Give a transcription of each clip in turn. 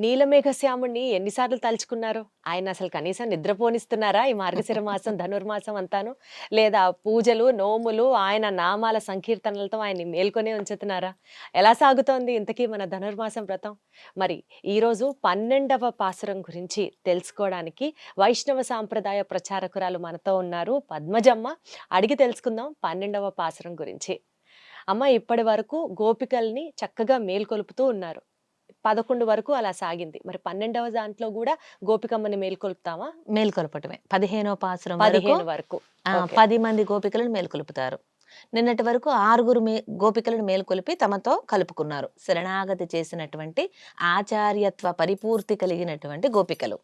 నీలమేఘశ్యాముణ్ణి ఎన్నిసార్లు తలుచుకున్నారు? ఆయన అసలు కనీసం నిద్రపోనిస్తున్నారా ఈ మార్గశిర మాసం ధనుర్మాసం అంతాను? లేదా పూజలు నోములు ఆయన నామాల సంకీర్తనలతో ఆయన్ని మేల్కొనే ఉంచుతున్నారా? ఎలా సాగుతోంది ఇంతకీ మన ధనుర్మాసం వ్రతం? మరి ఈరోజు పన్నెండవ పాసురం గురించి తెలుసుకోవడానికి వైష్ణవ సాంప్రదాయ ప్రచారకురాలు మనతో ఉన్నారు పద్మజమ్మ. అడిగి తెలుసుకుందాం పన్నెండవ పాసురం గురించి. అమ్మ ఇప్పటి వరకు గోపికల్ని చక్కగా మేల్కొలుపుతూ ఉన్నారు. పదకొండు వరకు అలా సాగింది. మరి పన్నెండవ దాంట్లో కూడా గోపికమ్మని మేల్కొల్పుతామా? మేల్కొల్పటమే. పదిహేనో పాసురం పదిహేను వరకు. పది మంది గోపికలను మేల్కొలుపుతారు. నిన్నటి వరకు ఆరుగురు మే గోపికలను మేల్కొలిపి తమతో కలుపుకున్నారు. శరణాగతి చేసినటువంటి ఆచార్యత్వ పరిపూర్తి కలిగినటువంటి గోపికలు.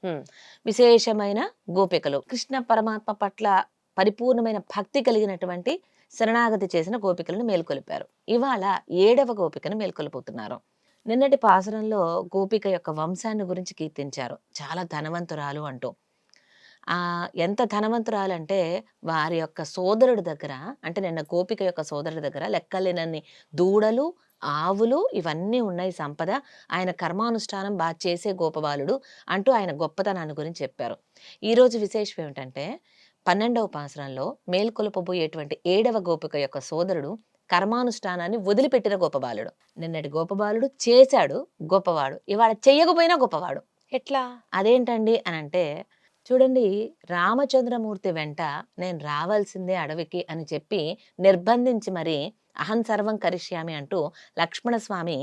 విశేషమైన గోపికలు. కృష్ణ పరమాత్మ పట్ల పరిపూర్ణమైన భక్తి కలిగినటువంటి శరణాగతి చేసిన గోపికలను మేల్కొలిపారు. ఇవాళ ఏడవ గోపికను మేల్కొల్పుతున్నారు. నిన్నటి పాసురంలో గోపిక యొక్క వంశాన్ని గురించి కీర్తించారు. చాలా ధనవంతురాలు అంటూ. ఎంత ధనవంతురాలు అంటే వారి యొక్క సోదరుడి దగ్గర అంటే నిన్న గోపిక యొక్క సోదరుడి దగ్గర లెక్కలేనన్ని దూడలు ఆవులు ఇవన్నీ ఉన్నాయి సంపద. ఆయన కర్మానుష్ఠానం బాగా చేసే గోపబాలుడు అంటూ ఆయన గొప్పతనాన్ని గురించి చెప్పారు. ఈరోజు విశేషం ఏమిటంటే పన్నెండవ పాసరంలో మేల్కొలుపబోయేటువంటి ఏడవ గోపిక యొక్క సోదరుడు కర్మానుష్ఠానాన్ని వదిలిపెట్టిన గోపబాలుడు నిన్నటి గోపబాలుడు చేశాడు గొప్పవాడు. ఇవాళ చెయ్యకపోయినా గొప్పవాడు. ఎట్లా? అదేంటండి అని అంటే చూడండి రామచంద్రమూర్తి వెంట నేను రావాల్సిందే అడవికి అని చెప్పి నిర్బంధించి మరి అహం సర్వం కరిష్యామి అంటూ లక్ష్మణస్వామి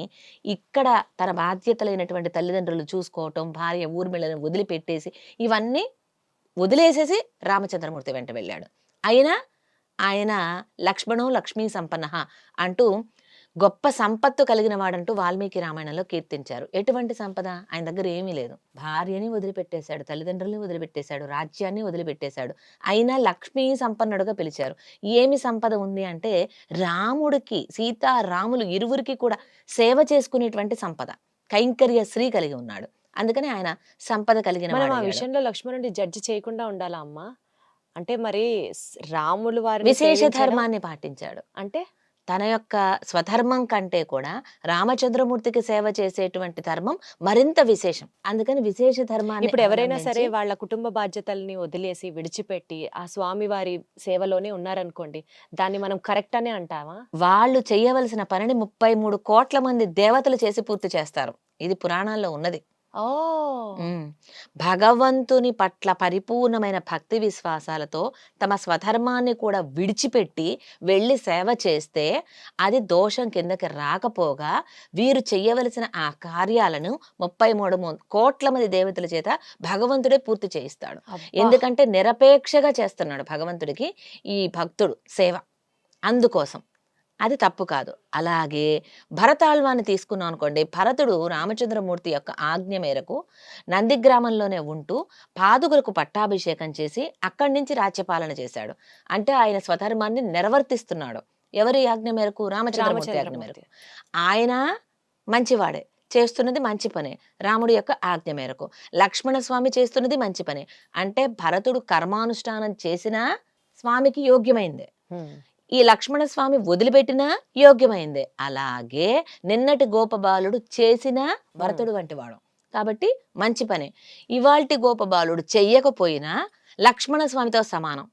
ఇక్కడ తన బాధ్యతలైనటువంటి తల్లిదండ్రులు చూసుకోవటం భార్య ఊర్మిళను వదిలిపెట్టేసి ఇవన్నీ వదిలేసేసి రామచంద్రమూర్తి వెంట వెళ్ళాడు. అయినా ఆయన లక్ష్మణో లక్ష్మీ సంపన్న అంటూ గొప్ప సంపత్తు కలిగిన వాడంటూ వాల్మీకి రామాయణంలో కీర్తించారు. ఎటువంటి సంపద? ఆయన దగ్గర ఏమీ లేదు. భార్యని వదిలిపెట్టేశాడు తల్లిదండ్రుల్ని వదిలిపెట్టేశాడు రాజ్యాన్ని వదిలిపెట్టేశాడు. అయినా లక్ష్మీ సంపన్నుడుగా పిలిచారు. ఏమి సంపద ఉంది అంటే రాముడికి సీతా రాములు ఇరువురికి కూడా సేవ చేసుకునేటువంటి సంపద. కైంకర్య శ్రీ కలిగి ఉన్నాడు. అందుకని ఆయన సంపద కలిగిన మనం ఆ. విషయంలో లక్ష్మణుడి జడ్జి చేయకుండా ఉండాలా అమ్మా? అంటే మరి రాములు వారిని విశేష ధర్మాన్ని పాటించాడు. అంటే తన యొక్క స్వధర్మం కంటే కూడా రామచంద్రమూర్తికి సేవ చేసేటువంటి ధర్మం మరింత విశేషం. అందుకని విశేష ధర్మాన్ని ఇప్పుడు ఎవరైనా సరే వాళ్ళ కుటుంబ బాధ్యతల్ని వదిలేసి విడిచిపెట్టి ఆ స్వామి వారి సేవలోనే ఉన్నారనుకోండి దాన్ని మనం కరెక్ట్ అనే అంటావా వాళ్ళు చేయవలసిన పనిని ముప్పై మూడు కోట్ల మంది దేవతలు చేసి పూర్తి చేస్తారు. ఇది పురాణాల్లో ఉన్నది. ఓ ఉమ్. భగవంతుని పట్ల పరిపూర్ణమైన భక్తి విశ్వాసాలతో తమ స్వధర్మాన్ని కూడా విడిచిపెట్టి వెళ్ళి సేవ చేస్తే అది దోషం కిందకి రాకపోగా వీరు చెయ్యవలసిన ఆ కార్యాలను ముప్పై మూడు ము- కోట్ల మంది దేవతల చేత భగవంతుడే పూర్తి చేయిస్తాడు అబ్బా. ఎందుకంటే నిరపేక్షగా చేస్తున్నాడు భగవంతుడికి ఈ భక్తుడు సేవ అందుకోసం అది తప్పు కాదు. అలాగే భరతాళ్వాన్ని తీసుకున్నాం అనుకోండి భరతుడు రామచంద్రమూర్తి యొక్క ఆజ్ఞ మేరకు నందిగ్రామంలోనే ఉంటూ పాదుకులకు పట్టాభిషేకం చేసి అక్కడి నుంచి రాజ్యపాలన చేశాడు. అంటే ఆయన స్వధర్మాన్ని నిర్వర్తిస్తున్నాడు. ఎవరి ఆజ్ఞ మేరకు? రామచంద్రమూర్తి ఆజ్ఞ మేరకు. ఆయన మంచివాడే. చేస్తున్నది మంచి పనే. రాముడి యొక్క ఆజ్ఞ మేరకు. లక్ష్మణ స్వామి చేస్తున్నది మంచి పనే. అంటే భరతుడు కర్మానుష్ఠానం చేసినా స్వామికి యోగ్యమైందే. ఈ లక్ష్మణ స్వామి వదిలిపెట్టినా యోగ్యమైందే. అలాగే నిన్నటి గోపబాలుడు చేసినా భరతుడు వంటి వాడు. కాబట్టి మంచి పనే. ఇవాల్టి గోపబాలుడు చెయ్యకపోయినా లక్ష్మణ స్వామితో సమానం.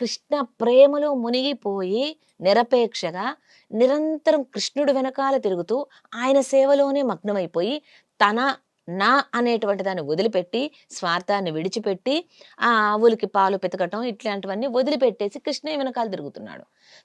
కృష్ణ ప్రేమలో మునిగిపోయి నిరపేక్షగా నిరంతరం కృష్ణుడు వెనకాల తిరుగుతూ ఆయన సేవలోనే మగ్నమైపోయి తన నా అనేటువంటి దాన్ని వదిలిపెట్టి స్వార్థాన్ని విడిచిపెట్టి ఆ ఆవులకి పాలు పెతకటం ఇట్లాంటివన్నీ వదిలిపెట్టేసి కృష్ణయ్య వెనకాల తిరుగుతున్నాడు.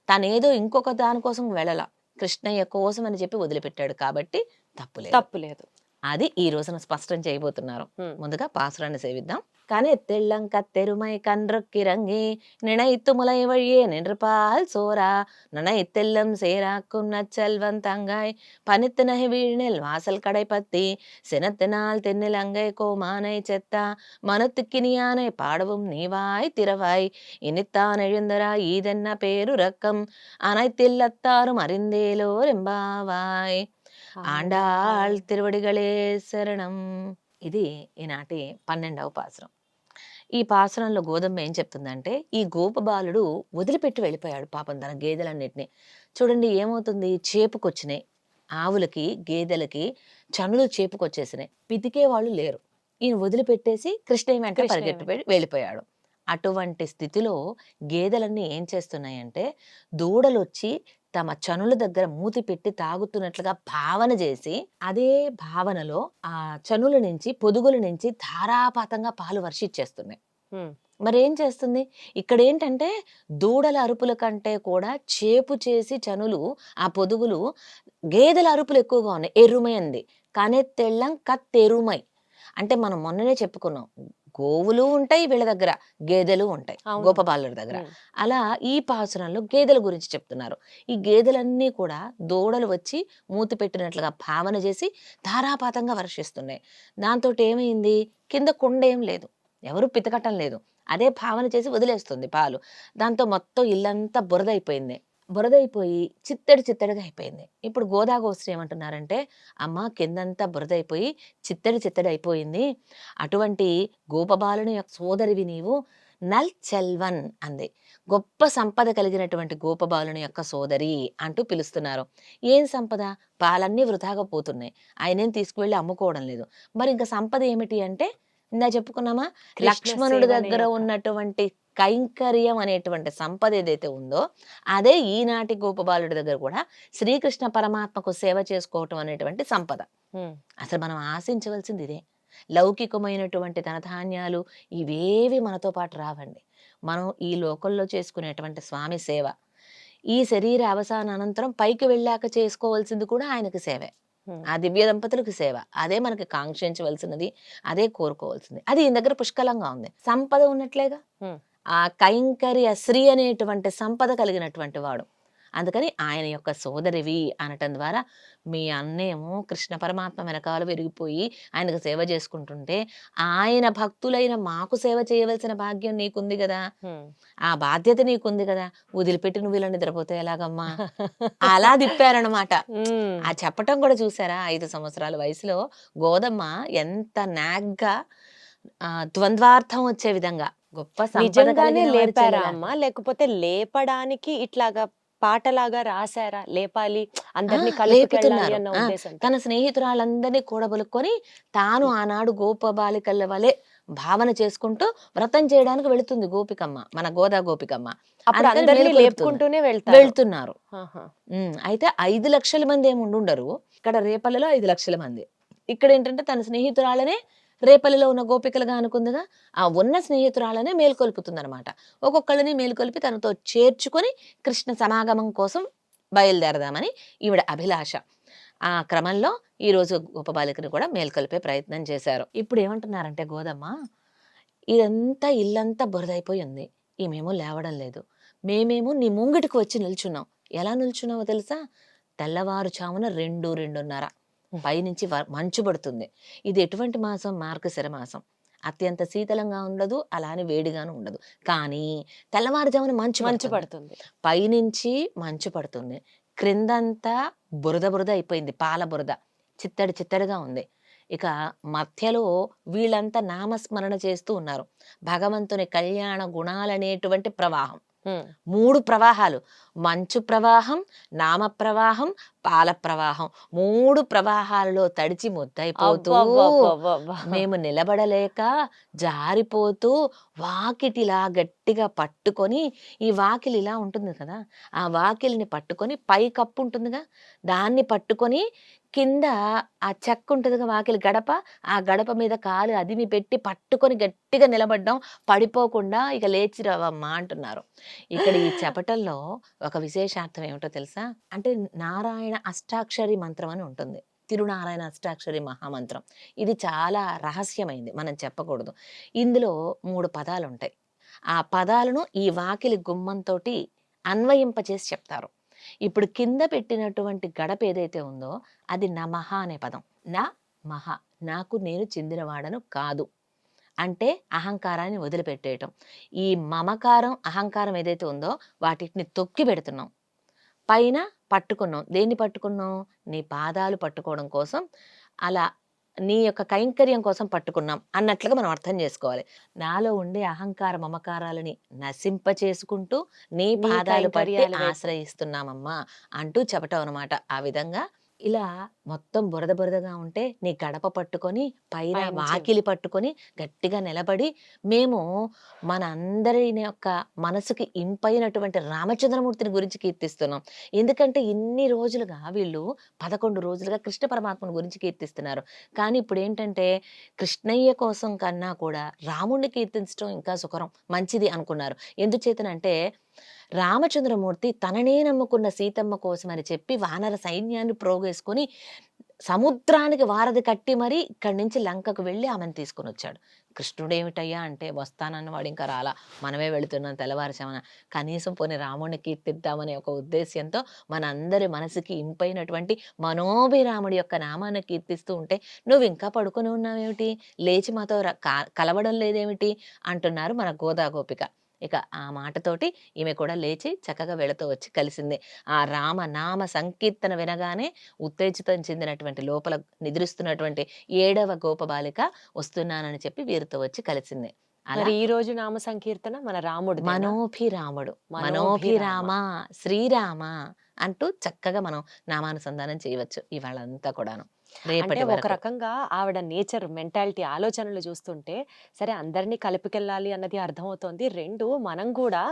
తనేదో ఇంకొక దానికోసం వెళ్ళల. కృష్ణయ్య కోసం అని చెప్పి వదిలిపెట్టాడు కాబట్టి తప్పులేదు తప్పు లేదు. అది ఈ రోజున స్పష్టం చేయబోతున్నారు. ముందుగా పాసురాన్ని సేవిద్దాం. கனைத்தெள்ளங் கத்தெருமை கன்றுக்கிறங்கி நினைத்து முலை வழியே நின்று பால் சோரா நனைத்தெல்லும் சேராக்கும் நச்செல்வன் தங்காய் பனித்து நகை வீழ்நில் வாசல் கடை பத்தி சினத்தினால் தென்னில் அங்கை கோமானை செத்தா மனத்துக்கினியானை பாடவும் நீவாய் திறவாய் இனித்தான் எழுந்தரா ஈதென்ன பேருறக்கம் அனைத்தில்லத்தாரும் அறிந்தேலோர் எம்பாவாய். ஆண்டாள் திருவடிகளே சரணம். ఇది ఈనాటి పన్నెండవ పాసురం ఈ పాసురంలో గోధుమ ఏం చెప్తుందంటే ఈ గోపబాలుడు వదిలిపెట్టి వెళ్ళిపోయాడు పాపం తన గేదెలన్నిటిని. చూడండి ఏమవుతుంది? చేపుకొచ్చినాయి. ఆవులకి గేదెలకి చనులు చేపుకొచ్చేసినాయి. పితికే వాళ్ళు లేరు. ఈయన వదిలిపెట్టేసి కృష్ణయ్య వెంట పరిగెట్టి వెళ్ళిపోయాడు. అటువంటి స్థితిలో గేదెలన్నీ ఏం చేస్తున్నాయంటే దూడలు వచ్చి తమ చనుల దగ్గర మూతి పెట్టి తాగుతున్నట్లుగా భావన చేసి అదే భావనలో ఆ చనుల నుంచి పొదుగుల నుంచి ధారాపాతంగా పాలు వర్షిచ్చేస్తున్నాయి. మరి ఏం చేస్తుంది? ఇక్కడ ఏంటంటే దూడల అరుపుల కంటే కూడా చేపు చేసి చనులు ఆ పొదుగులు గేదెల అరుపులు ఎక్కువగా ఉన్నాయి. ఎరుమై అంది. కానీ తెల్లం కత్తెరుమై. అంటే మనం మొన్ననే చెప్పుకున్నాం. గోవులు ఉంటాయి వీళ్ళ దగ్గర గేదెలు ఉంటాయి అవును. గోపబాలుడి దగ్గర. అలా ఈ పాసురంలో గేదెల గురించి చెప్తున్నారు. ఈ గేదెలన్నీ కూడా దూడలు వచ్చి మూతి పెట్టినట్లుగా భావన చేసి ధారాపాతంగా వర్షిస్తున్నాయి. దాంతో ఏమైంది? కింద కొండ ఏం లేదు. ఎవరు పితకటం లేదు. అదే భావన చేసి వదిలేస్తుంది పాలు. దాంతో మొత్తం ఇల్లంతా బురద అయిపోయింది బురద అయిపోయి చిత్తడి చిత్తడిగా అయిపోయింది. ఇప్పుడు గోదాగోశ్రీ ఏమంటున్నారంటే అమ్మ కిందంతా బురద అయిపోయి చిత్తడి చిత్తడి అయిపోయింది. అటువంటి గోపబాలుని యొక్క సోదరివి నీవు నల్ చెల్వన్ అంది. గొప్ప సంపద కలిగినటువంటి గోపబాలుని యొక్క సోదరి అంటూ పిలుస్తున్నారు. ఏం సంపద? పాలన్నీ వృధాగా పోతున్నాయి. ఆయనేం తీసుకువెళ్ళి అమ్ముకోవడం లేదు. మరి ఇంకా సంపద ఏమిటి అంటే ఇందా చెప్పుకున్నామా? లక్ష్మణుడి దగ్గర ఉన్నటువంటి కైంకర్యం అనేటువంటి సంపద ఏదైతే ఉందో అదే ఈనాటి గోపబాలుడి దగ్గర కూడా శ్రీకృష్ణ పరమాత్మకు సేవ చేసుకోవటం అనేటువంటి సంపద. అసలు మనం ఆశించవలసింది ఇదే. లౌకికమైనటువంటి ధనధాన్యాలు ఇవేవి మనతో పాటు రావండి. మనం ఈ లోకంలో చేసుకునేటువంటి స్వామి సేవ ఈ శరీర అవసాన అనంతరం పైకి వెళ్ళాక చేసుకోవాల్సింది కూడా ఆయనకి సేవే. ఆ దివ్య దంపతులకు సేవ అదే మనకి కాంక్షించవలసినది అదే కోరుకోవాల్సింది. అది ఈయన దగ్గర పుష్కలంగా ఉంది. సంపద ఉన్నట్లేగా. ఆ కైంకర్య శ్రీ అనేటువంటి సంపద కలిగినటువంటి వాడు. అందుకని ఆయన యొక్క సోదరివి అనటం ద్వారా మీ అన్నేమో కృష్ణ పరమాత్మ వెనకాల విరిగిపోయి ఆయనకు సేవ చేసుకుంటుంటే ఆయన భక్తులైన మాకు సేవ చేయవలసిన భాగ్యం నీకుంది కదా. ఆ బాధ్యత నీకుంది కదా. వదిలిపెట్టి నువ్వు ఇలా నిద్రపోతే ఎలాగమ్మా? అలా తిప్పారనమాట. ఆ చెప్పటం కూడా చూసారా? ఐదు సంవత్సరాల వయసులో గోదమ్మ ఎంత నాగ్గా ద్వంద్వార్థం వచ్చే విధంగా. గొప్ప నిజంగానే లేపారా. అమ్మా? లేకపోతే లేపడానికి ఇట్లాగా పాటలాగా రాశారా? లేపాలి అందరినీ లేపుతున్నారు. తన స్నేహితురాళ్ళందరినీ కూడబలుకొని తాను ఆనాడు గోప బాలికల వలె భావన చేసుకుంటూ వ్రతం చేయడానికి వెళుతుంది గోపికమ్మ మన గోదా గోపికమ్మ. లేపుకుంటూనే వెళ్తున్నారు. అయితే ఐదు లక్షల మంది ఏమి ఉండుండరు ఇక్కడ రేపల్లిలో ఐదు లక్షల మంది. ఇక్కడ ఏంటంటే తన స్నేహితురాలనే రేపల్లిలో ఉన్న గోపికలుగా అనుకుందిగా ఆ ఉన్న స్నేహితురాలనే మేల్కొల్పుతుందనమాట ఒక్కొక్కళ్ళని మేల్కొల్పి తనతో చేర్చుకొని కృష్ణ సమాగమం కోసం బయలుదేరదామని ఈవిడ అభిలాష. ఆ క్రమంలో ఈరోజు గొప్ప గోపబాలికని కూడా మేల్కొల్పే ప్రయత్నం చేశారు. ఇప్పుడు ఏమంటున్నారంటే గోదమ్మ ఇదంతా ఇల్లంతా బురదైపోయి ఉంది. ఈమెమో లేవడం లేదు. మేమేమో నీ ముంగిటికి వచ్చి నిల్చున్నాం. ఎలా నిల్చున్నావో తెలుసా? తెల్లవారుచామున రెండు రెండున్నర. పైనుంచి మంచు పడుతుంది. ఇది ఎటువంటి మాసం? మార్గశిర మాసం. అత్యంత శీతలంగా ఉండదు అలానే వేడిగాను ఉండదు. కానీ తెల్లవారుజామున మంచు మంచు పడుతుంది. పైనుంచి మంచు పడుతుంది. క్రిందంతా బురద బురద అయిపోయింది పాల బురద. చిత్తడి చిత్తడిగా ఉంది. ఇక మధ్యలో వీళ్ళంతా నామస్మరణ చేస్తూ ఉన్నారు. భగవంతుని కళ్యాణ గుణాలనేటువంటి ప్రవాహం. మూడు ప్రవాహాలు. మంచు ప్రవాహం నామ ప్రవాహం పాల ప్రవాహం. మూడు ప్రవాహాలలో తడిచి ముద్దైపోతూ. మేము నిలబడలేక జారిపోతూ వాకిటిలా గట్టిగా పట్టుకొని ఈ వాకిలి ఇలా ఉంటుంది కదా ఆ వాకిలిని పట్టుకొని పై కప్పు ఉంటుందిగా. దాన్ని పట్టుకొని కింద ఆ చెక్క ఉంటుందిగా వాకిలి గడప. ఆ గడప మీద కాలు అదిమి పెట్టి పట్టుకొని గట్టిగా నిలబడ్డాం పడిపోకుండా ఇక లేచి రావమ్మా అంటున్నారు. ఇక్కడ ఈ చెప్పటంలో ఒక విశేషార్థం ఏమిటో తెలుసా? అంటే నారాయణ అష్టాక్షరి మంత్రం అని ఉంటుంది. తిరునారాయణ అష్టాక్షరి మహామంత్రం. ఇది చాలా రహస్యమైంది మనం చెప్పకూడదు. ఇందులో మూడు పదాలు ఉంటాయి ఆ పదాలను ఈ వాకిలి గుమ్మంతో అన్వయింపచేసి చెప్తారు. ఇప్పుడు కింద పెట్టినటువంటి గడప ఏదైతే ఉందో అది నమహ అనే పదం. నా మహ నాకు నేను చెందినవాడను కాదు. అంటే అహంకారాన్ని వదిలిపెట్టేయటం. ఈ మమకారం అహంకారం ఏదైతే ఉందో వాటిని తొక్కి పెడుతున్నాం. పైన పట్టుకున్నాం దేన్ని పట్టుకున్నాం నీ పాదాలు పట్టుకోవడం కోసం అలా నీ యొక్క కైంకర్యం కోసం పట్టుకున్నాం అన్నట్లుగా మనం అర్థం చేసుకోవాలి. నాలో ఉండే అహంకార మమకారాలని నశింప చేసుకుంటూ నీ పాదాలు పట్టి. ఆశ్రయిస్తున్నామమ్మా అంటూ చెప్పటం అనమాట ఆ విధంగా ఇలా మొత్తం బురద బురదగా ఉంటే నీ గడప పట్టుకొని పైన. వాకిలి పట్టుకొని గట్టిగా నిలబడి మేము మన అందరి యొక్క మనసుకి ఇంపైనటువంటి రామచంద్రమూర్తిని గురించి కీర్తిస్తున్నాం. ఎందుకంటే ఇన్ని రోజులుగా వీళ్ళు పదకొండు రోజులుగా కృష్ణ పరమాత్మని గురించి కీర్తిస్తున్నారు. కానీ ఇప్పుడు ఏంటంటే కృష్ణయ్య కోసం కన్నా కూడా రాముణ్ణి కీర్తించడం ఇంకా సుకరం మంచిది అనుకున్నారు. ఎందుచేతనంటే రామచంద్రమూర్తి తననే నమ్ముకున్న సీతమ్మ కోసం చెప్పి వానర సైన్యాన్ని ప్రోగేసుకొని సముద్రానికి వారధి కట్టి మరీ ఇక్కడి నుంచి లంకకు వెళ్ళి ఆమెను తీసుకొని వచ్చాడు. కృష్ణుడు ఏమిటయ్యా అంటే వస్తానన్నవాడు ఇంకా రాలా. మనమే వెళుతున్నాం తెల్లవారుజామున. కనీసం పోనీ రాముడిని కీర్తిద్దామనే ఒక ఉద్దేశ్యంతో మనందరి మనసుకి ఇంపైనటువంటి మనోభిరాముడి యొక్క నామాన్ని కీర్తిస్తూ ఉంటే నువ్వు ఇంకా పడుకొని ఉన్నావేమిటి? లేచి మాతో కలవడం లేదేమిటి? అంటున్నారు మన గోదా గోపిక ఇక ఆ మాటతోటి ఈమె కూడా లేచి చక్కగా వెళుతూ వచ్చి కలిసింది. ఆ రామ నామ సంకీర్తన వినగానే ఉత్తేజితం చెందినటువంటి లోపల నిద్రిస్తున్నటువంటి ఏడవ గోపబాలిక వస్తున్నానని చెప్పి వీరితో వచ్చి కలిసింది. మరి ఈ రోజు నామ సంకీర్తన మన రాముడు మనోభిరాముడు మనోభిరామ. మనోభిరామ శ్రీరామ అంటూ చక్కగా మనం నామానుసంధానం చేయవచ్చు ఇవాళంతా కూడాను. అంటే ఒక రకంగా ఆవిడ నేచర్ మెంటాలిటీ ఆలోచనలు చూస్తుంటే సరే అందరినీ కలిపికెళ్ళాలి అన్నది అర్థమవుతోంది. రెండు మనం కూడా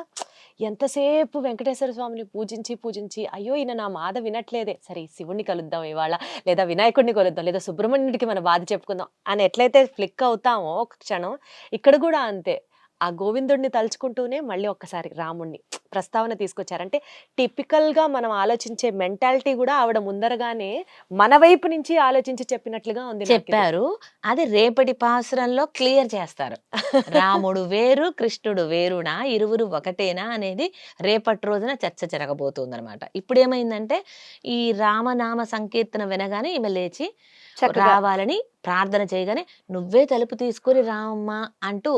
ఎంతసేపు వెంకటేశ్వర స్వామిని పూజించి పూజించి అయ్యో ఈయన నా బాధ వినట్లేదే సరే శివుణ్ణి కలుద్దాం ఇవాళ లేదా వినాయకుడిని కలుద్దాం లేదా సుబ్రహ్మణ్యుడికి మన బాధ చెప్పుకుందాం అని ఎట్లయితే ఫ్లిక్ అవుతామో ఒక క్షణం ఇక్కడ కూడా అంతే. ఆ గోవిందుడిని తలుచుకుంటూనే మళ్ళీ ఒక్కసారి రాముణ్ణి. ప్రస్తావన తీసుకొచ్చారంటే టిపికల్గా మనం ఆలోచించే మెంటాలిటీ కూడా ఆవిడ ముందరగానే మన వైపు నుంచి ఆలోచించి చెప్పినట్లుగా ఉంది. చెప్పారు. అది రేపటి పాసురంలో క్లియర్ చేస్తారు. రాముడు వేరు కృష్ణుడు వేరునా ఇరువురు ఒకటేనా అనేది రేపటి రోజున చర్చ జరగబోతుంది అనమాట ఇప్పుడు ఏమైందంటే ఈ రామనామ సంకీర్తన వినగానే ఈమె లేచి రావాలని ప్రార్థన చేయగానే నువ్వే తలుపు తీసుకుని రామ్మా అంటూ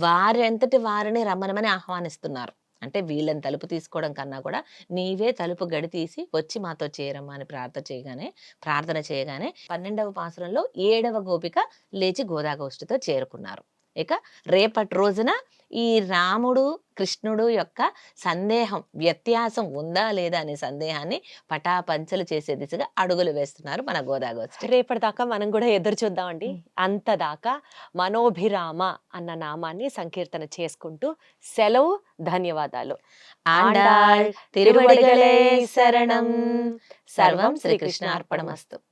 వారంతటి వారిని రమ్మనమని ఆహ్వానిస్తున్నారు. అంటే వీళ్ళని తలుపు తీసుకోవడం కన్నా కూడా నీవే తలుపు గడి తీసి వచ్చి మాతో చేరమ్మా అని ప్రార్థన చేయగానే ప్రార్థన చేయగానే పన్నెండవ పాసురంలో ఏడవ గోపిక లేచి గోదాగోష్ఠితో చేరుకున్నారు. ఇక రేపటి రోజున ఈ రాముడు కృష్ణుడు యొక్క సందేహం వ్యత్యాసం ఉందా లేదా అనే సందేహాన్ని పటాపంచలు చేసే దిశగా అడుగులు వేస్తున్నారు మన గోదాగోష్ఠి రేపటిదాకా మనం కూడా ఎదురు చూద్దామండి. అంతదాకా మనోభిరామ అన్న నామాన్ని సంకీర్తన చేసుకుంటూ సెలవు ధన్యవాదాలు. ఆండాళ్ తిరువడిగలే శరణం. సర్వం శ్రీకృష్ణ అర్పణమస్తు